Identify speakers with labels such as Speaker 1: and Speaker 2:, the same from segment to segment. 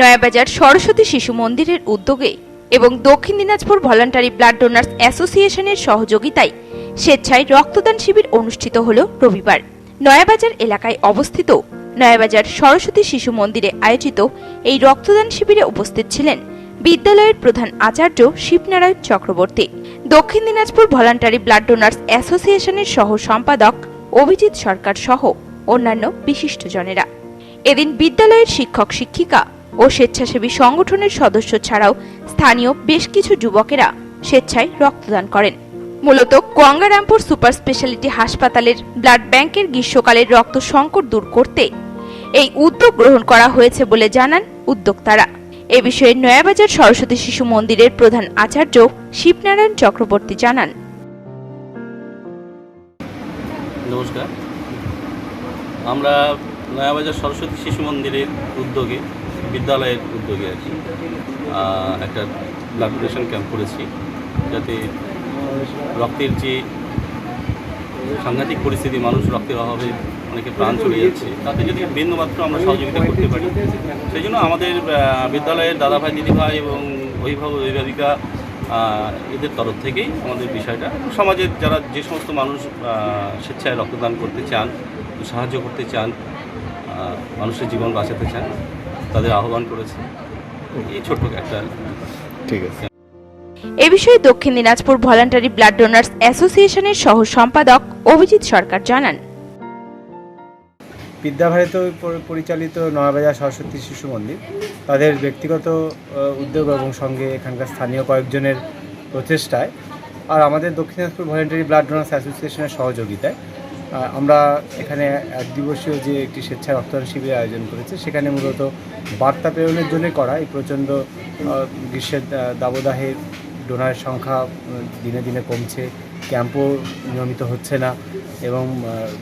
Speaker 1: নয়াবাজার সরস্বতী শিশু মন্দিরের উদ্যোগে এবং দক্ষিণ দিনাজপুর ভলান্টারি ব্লাড ডোনার্স অ্যাসোসিয়েশনের সহযোগিতায় স্বেচ্ছায় রক্তদান শিবির অনুষ্ঠিত হল রবিবার। নয়াবাজার এলাকায় অবস্থিত নয়াবাজার সরস্বতী শিশু মন্দিরে আয়োজিত এই রক্তদান শিবিরে উপস্থিত ছিলেন বিদ্যালয়ের প্রধান আচার্য শিবনারায়ণ চক্রবর্তী। দক্ষিণ দিনাজপুর ভলান্টারি ব্লাড ডোনার্স অ্যাসোসিয়েশনের সহ সম্পাদক অভিজিৎ সরকার সহ অন্যান্য বিশিষ্টজনেরা। এদিন বিদ্যালয়ের শিক্ষক শিক্ষিকা ও স্বেচ্ছাসেবী সংগঠনের সদস্য ছাড়াও স্থানীয় বেশ কিছু যুবকেরা স্বেচ্ছায় রক্তদান করেন। মূলত গঙ্গারামপুর সুপার স্পেশালিটি হাসপাতালের ব্লাড ব্যাংকের গ্রীষ্মকালের রক্ত সংকট দূর করতে এই উদ্যোগ গ্রহণ করা হয়েছে বলে জানান উদ্যোক্তারা। এ বিষয়ে নয়াবাজার সরস্বতী শিশু মন্দিরের প্রধান আচার্য শিবনারায়ণ চক্রবর্তী জানান।
Speaker 2: নমস্কার। আমরা নয়াবাজার সরস্বতী শিশু মন্দিরের উদ্যোগে বিদ্যালয়ের উদ্যোগে আর কি একটা ব্লাড ডোনেশন ক্যাম্প করেছি, যাতে রক্তের যে সাংঘাতিক পরিস্থিতি, মানুষ রক্তের অভাবে অনেকে প্রাণ চলে যাচ্ছে, তাতে যদি বিন্দুমাত্র আমরা সহযোগিতা করতে পারি, সেই জন্য আমাদের বিদ্যালয়ের দাদাভাই, দিদিভাই এবং অভিভাবক, অভিভাবিকা এদের তরফ থেকেই আমাদের বিষয়টা সমাজের যারা যে সমস্ত মানুষ স্বেচ্ছায় রক্তদান করতে চান, সাহায্য করতে চান মানুষের জীবন বাঁচাতে চান তাদের আহ্বান করেছে। এই ছোট্ট একটা
Speaker 3: ঠিক আছে।
Speaker 1: এ বিষয়ে দক্ষিণ দিনাজপুর ভলান্টারি ব্লাড ডোনার্স অ্যাসোসিয়েশনের সহ সম্পাদক অভিজিৎ সরকার জানান।
Speaker 3: বিদ্যাভারত পরিচালিত নয়াবাজার সরস্বতী শিশু মন্দির তাদের ব্যক্তিগত উদ্যোগ এবং সঙ্গে এখানকার স্থানীয় কয়েকজনের প্রচেষ্টায় আর আমাদের দক্ষিণ দিনাজপুর ভলেন্টারি ব্লাড ডোনার্স অ্যাসোসিয়েশনের সহযোগিতায় আমরা এখানে এক দিবসীয় যে একটি স্বেচ্ছা রক্তদান শিবির আয়োজন করেছি, সেখানে মূলত বার্তা প্রেরণের জন্য করা এই প্রচণ্ড গ্রীষ্মের দাবদাহে ডোনারের সংখ্যা দিনে দিনে কমছে, ক্যাম্পও নিয়মিত হচ্ছে না, এবং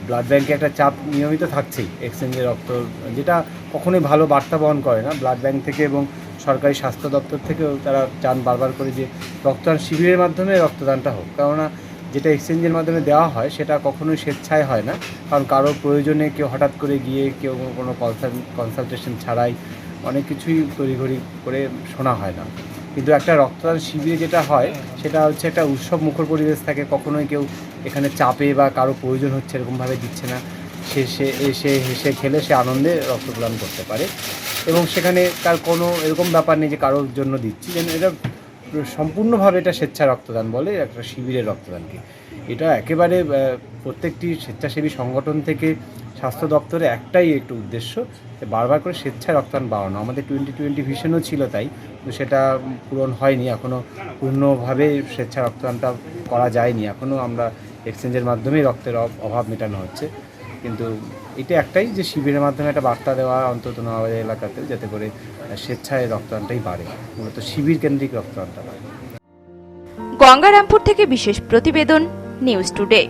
Speaker 3: ব্লাড ব্যাংকে একটা চাপ নিয়মিত থাকছেই এক্সচেঞ্জের রক্ত, যেটা কখনোই ভালো বার্তা বহন করে না। ব্লাড ব্যাংক থেকে এবং সরকারি স্বাস্থ্য দপ্তর থেকেও তারা চান বারবার করে যে রক্তদান শিবিরের মাধ্যমে রক্তদানটা হোক, কেননা যেটা এক্সচেঞ্জের মাধ্যমে দেওয়া হয়, সেটা কখনোই স্বেচ্ছায় হয় না। কারণ কারও প্রয়োজনে কেউ হঠাৎ করে গিয়ে কেউ কোনো কনসালটেশন ছাড়াই অনেক কিছুই তড়িঘড়ি করে শোনা হয় না। কিন্তু একটা রক্তদান শিবিরে যেটা হয়, সেটা হচ্ছে একটা উৎসব মুখর পরিবেশ থাকে, কখনোই কেউ এখানে চাপে বা কারও প্রয়োজন হচ্ছে এরকমভাবে দিচ্ছে না। সে সে এসে হেসে খেলে সে আনন্দে রক্তদান করতে পারে। এবং সেখানে তার কোনো এরকম ব্যাপার নেই যে কারোর জন্য দিচ্ছি। যেন এটা সম্পূর্ণভাবে এটা স্বেচ্ছা রক্তদান বলে, একটা শিবিরের রক্তদানকে। এটা একেবারে প্রত্যেকটি স্বেচ্ছাসেবী সংগঠন থেকে স্বাস্থ্য দপ্তরে একটাই একটু উদ্দেশ্য যে বারবার করে স্বেচ্ছায় রক্তদান বাড়ানো। আমাদের টোয়েন্টি টোয়েন্টি ভিশনও ছিল তাই তো সেটা পূরণ হয়নি এখনও পূর্ণভাবে স্বেচ্ছা রক্তদানটা করা যায়নি। এখনও আমরা এক্সচেঞ্জের মাধ্যমেই রক্তের অভাব মেটানো হচ্ছে। কিন্তু এটা একটাই যে শিবিরের মাধ্যমে একটা বার্তা দেওয়া অন্তত নওয়াবাজার এলাকাতে যাতে করে স্বেচ্ছায় রক্তদানটাই বাড়ে, মূলত শিবির কেন্দ্রিক রক্তদানটা বাড়ে।
Speaker 1: গঙ্গারামপুর থেকে বিশেষ প্রতিবেদন, নিউজ টুডে।